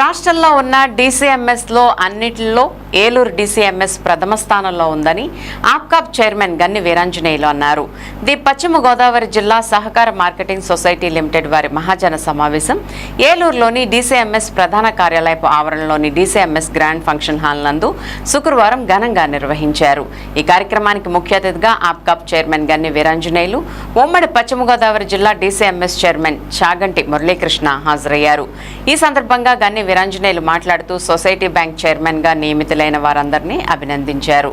రాష్ట్రంలో ఉన్న డీసీఎంఎస్లో అన్నిటిలో ఏలూరు డీసీఎంఎస్ ప్రథమ స్థానంలో ఉందని ఆప్కాప్ చైర్మన్ గన్ని వీరాంజనేయులు అన్నారు. ది పశ్చిమ గోదావరి జిల్లా సహకార మార్కెటింగ్ సొసైటీ లిమిటెడ్ వారి మహాజన సమావేశం ఏలూరులోని డీసీఎంఎస్ ప్రధాన కార్యాలయపు ఆవరణలోని డీసీఎంఎస్ గ్రాండ్ ఫంక్షన్ హాల్ నందు శుక్రవారం ఘనంగా నిర్వహించారు. ఈ కార్యక్రమానికి ముఖ్య అతిథిగా ఆప్కాప్ చైర్మన్ గన్ని వీరాంజనేయులు ఉమ్మడి పశ్చిమ గోదావరి జిల్లా డీసీఎంఎస్ చైర్మన్ చాగంటి మురళీకృష్ణ హాజరయ్యారు. ఈ సందర్భంగా గన్ని వీరాంజనేయులు మాట్లాడుతూ సొసైటీ బ్యాంక్ చైర్మన్గా నియమితులైన వారందరినీ అభినందించారు.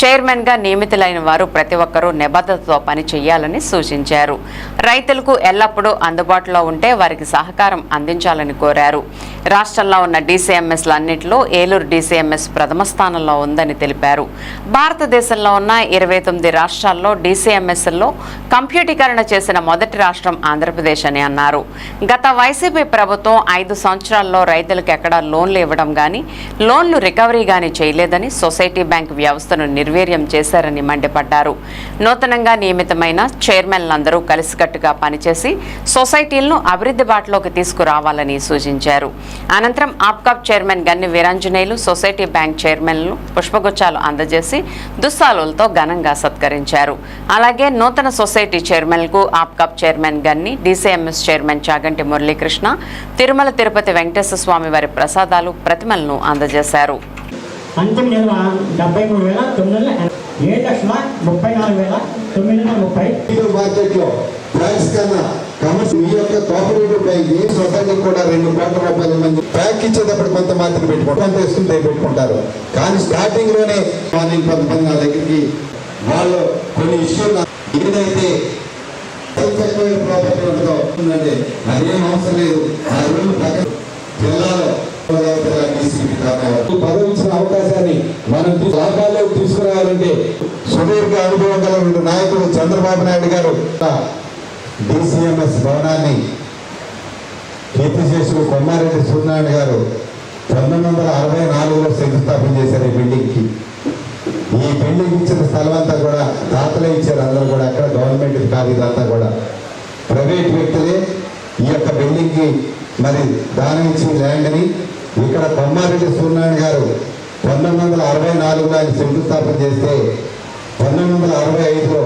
చైర్మన్గా నియమితులైన వారు ప్రతి ఒక్కరూ నిబద్ధతతో పని చేయాలని సూచించారు. రైతులకు ఎల్లప్పుడూ అందుబాటులో ఉంటే వారికి సహకారం అందించాలని కోరారు. రాష్ట్రంలో ఉన్న డీసీఎంఎస్ల అన్నింటిలో ఏలూరు డీసీఎంఎస్ ప్రథమ స్థానంలో ఉందని తెలిపారు. భారతదేశంలో ఉన్న ఇరవై తొమ్మిది రాష్ట్రాల్లో డీసీఎంఎస్లో కంప్యూటీకరణ చేసిన మొదటి రాష్ట్రం ఆంధ్రప్రదేశ్ అని అన్నారు. గత వైసీపీ ప్రభుత్వం ఐదు సంవత్సరాల్లో రైతులకు ఎక్కడా లోన్లు ఇవ్వడం కానీ లోన్లు రికవరీ కానీ చేయలేదని సొసైటీ బ్యాంక్ వ్యవస్థను నిర్వీర్యం చేశారని మండిపడ్డారు. నూతనంగా నియమితమైన చైర్మన్లందరూ కలిసికట్టుగా పనిచేసి సొసైటీలను అభివృద్ధి బాటలోకి తీసుకురావాలని సూచించారు. అనంతరం Apcob chairman Ganni Veeranjaneyulu society bank చైర్మన్లు పుష్పగుచ్చాలు అందజేసి దుస్సాలులతో ఘనంగా సత్కరించారు. అలాగే నూతన society చైర్మన్కు Apcob chairman Ganni DCMS chairman Chaganti Muralikrishna Tirumala Tirupati Venkateswara Swamy వారి ప్రసాదాలు ప్రతిమలను అందజేశారు. అంతిమ నిల్వ డెబ్బై మూడు వేల తొమ్మిది ఏడు లక్షల ముప్పై నాలుగు వేల తొమ్మిది వందల ముప్పై. మార్కెట్లో కన్నా కమర్షియల్ యొక్క కోఆపరేటివ్ బ్యాంక్ ఏ సొసైటీ కూడా రెండు కోట్ల రూపాయల మంది బ్యాంక్ ఇచ్చేటప్పుడు కొంత మాత్రం పెట్టుకుంటారు. కొంత పెట్టుకుంటారు. కానీ స్టార్టింగ్లోనే మార్నింగ్ కొంతమంది నా దగ్గరికి వాళ్ళు కొన్ని ఇష్యూలు ఏదైతే ప్రాపర్టీ ఉంటుందో ఉందంటే అదేం అవసరం లేదు. ఆ రోజు పక్కన జిల్లాలో పదవించిన అవకాశాన్ని మనం అనుభవం నాయకుడు చంద్రబాబు నాయుడు గారు డిసిఎంఎస్ భవనాన్ని కీర్తిశేషులు కొమ్మారెడ్డి సూర్యనారాయణ గారు పంతొమ్మిది వందల అరవై నాలుగులో శంకుస్థాపన చేశారు ఈ బిల్డింగ్కి. ఈ బిల్డింగ్ ఇచ్చిన స్థలం అంతా కూడా దాతలే ఇచ్చారు. అందరూ కూడా అక్కడ గవర్నమెంట్ కాదు ఇదంతా కూడా. ప్రైవేట్ వ్యక్తులే ఈ యొక్క బిల్డింగ్కి మరి దానం ఇచ్చిన ల్యాండ్ని ఇక్కడ కొమ్మారెడ్డి సూర్యనారాయణ గారు పంతొమ్మిది వందల అరవై నాలుగులో ఆయన శంకుస్థాపన చేస్తే పంతొమ్మిది వందల అరవై ఐదులో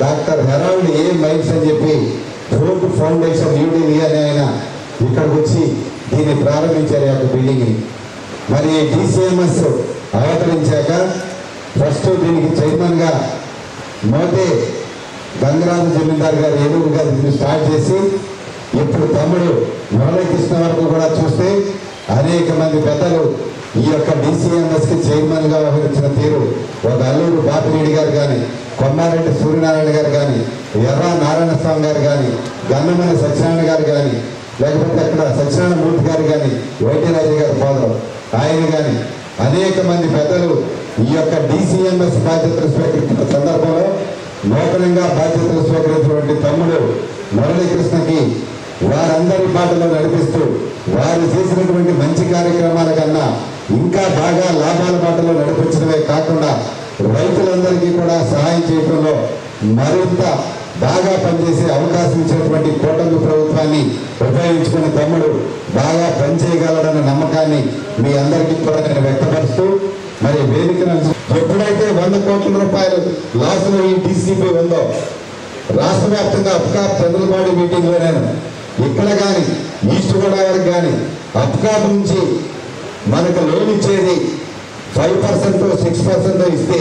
డాక్టర్ హెరాల్డ్ ఏ. మైన్స్ అని చెప్పి రోడ్ ఫౌండేషన్ న్యూఢిల్లీ అని ఆయన ఇక్కడికి వచ్చి దీన్ని ప్రారంభించారు ఈ యొక్క బిల్డింగ్ని మరి డిసిఎంఎస్ అవతరించాక ఫస్ట్ దీనికి చైర్మన్గా మోతే గంగరాజు జమీందార్ గారు ఏలూరు గారు దీన్ని స్టార్ట్ చేసి ఇప్పుడు తమ్ముడు మురళీకృష్ణ వరకు కూడా చూస్తే అనేక మంది పెద్దలు ఈ యొక్క డిసిఎంఎస్కి చైర్మన్గా వ్యవహరించిన తీరు ఒక అల్లూరు బాపిరెడ్డి గారు కానీ కొమ్మారెడ్డి సూర్యనారాయణ గారు కానీ ఎర్ర నారాయణ స్వామి గారు కానీ గన్నమని సత్యనారాయణ గారు కానీ లేకపోతే అక్కడ సత్యనారాయణ మూర్తి గారు కానీ వైద్యరాజు గారు ఫాదర్ ఆయన కానీ అనేక మంది పెద్దలు ఈ యొక్క డిసిఎంఎస్ బాధ్యతలు స్వీకరించిన సందర్భంలో నూతనంగా బాధ్యతలు స్వీకరించినటువంటి తమ్ముడు మురళీకృష్ణకి వారందరి బాటలో నడిపిస్తూ వారు చేసినటువంటి మంచి కార్యక్రమాల కన్నా ఇంకా బాగా లాభాల బాటలో నడిపించడమే కాకుండా రైతులందరికీ కూడా సహాయం చేయడంలో మరింత బాగా పనిచేసే అవకాశం ఇచ్చినటువంటి కూటమి ప్రభుత్వాన్ని ఉపయోగించుకునే తమ్ముడు బాగా పనిచేయగలడన్న నమ్మకాన్ని మీ అందరికీ కూడా నేను వ్యక్తపరుస్తూ మరి వేదికను ఎప్పుడైతే వంద కోట్ల రూపాయలు లాసులో ఈ డీసీపీ ఉందో రాష్ట్ర వ్యాప్తంగా అప్కా చంద్రబాబు మీటింగ్లో నేను ఇక్కడ కానీ ఈస్ట్ గోదావరి కానీ అప్కాప్ నుంచి మనకు లోన్ ఇచ్చేది ఫైవ్ పర్సెంట్ సిక్స్ పర్సెంట్ ఇస్తే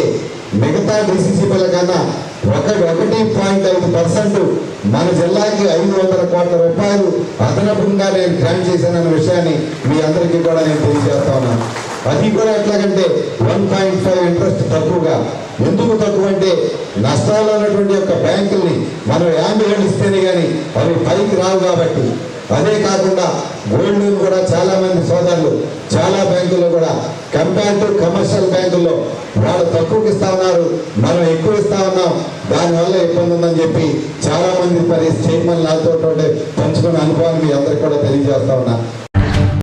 మిగతా డిసిసిబిల కన్నా ఒకటి ఒకటి పాయింట్ ఐదు పర్సెంట్ మన జిల్లాకి ఐదు వందల కోట్ల రూపాయలు అదనపుగా నేను గ్రాంట్ చేశానన్న విషయాన్ని మీ అందరికీ కూడా నేను తెలియజేస్తా ఉన్నాను అది కూడా ఎట్లాగంటే వన్ పాయింట్ ఫైవ్ ఇంట్రెస్ట్ తక్కువగా. ఎందుకు తక్కువ అంటే నష్టాలు ఉన్నటువంటి యొక్క బ్యాంకుల్ని మనం యాభై ఇస్తేనే కానీ అవి పైకి రావు కాబట్టి. అదే కాకుండా గోల్డ్ లోన్ కూడా చాలా మంది సోదరులు చాలా బ్యాంకుల్లో కూడా కంపేర్ టు కమర్షియల్ బ్యాంకుల్లో వాళ్ళు తక్కువకి ఇస్తా ఉన్నారు మనం ఎక్కువ ఇస్తా ఉన్నాం దానివల్ల ఇబ్బంది ఉందని చెప్పి చాలా మంది మరి స్టేట్మెంట్ నాతో పంచుకున్న అనుభవాన్ని మీ అందరికీ కూడా తెలియజేస్తా ఉన్నా.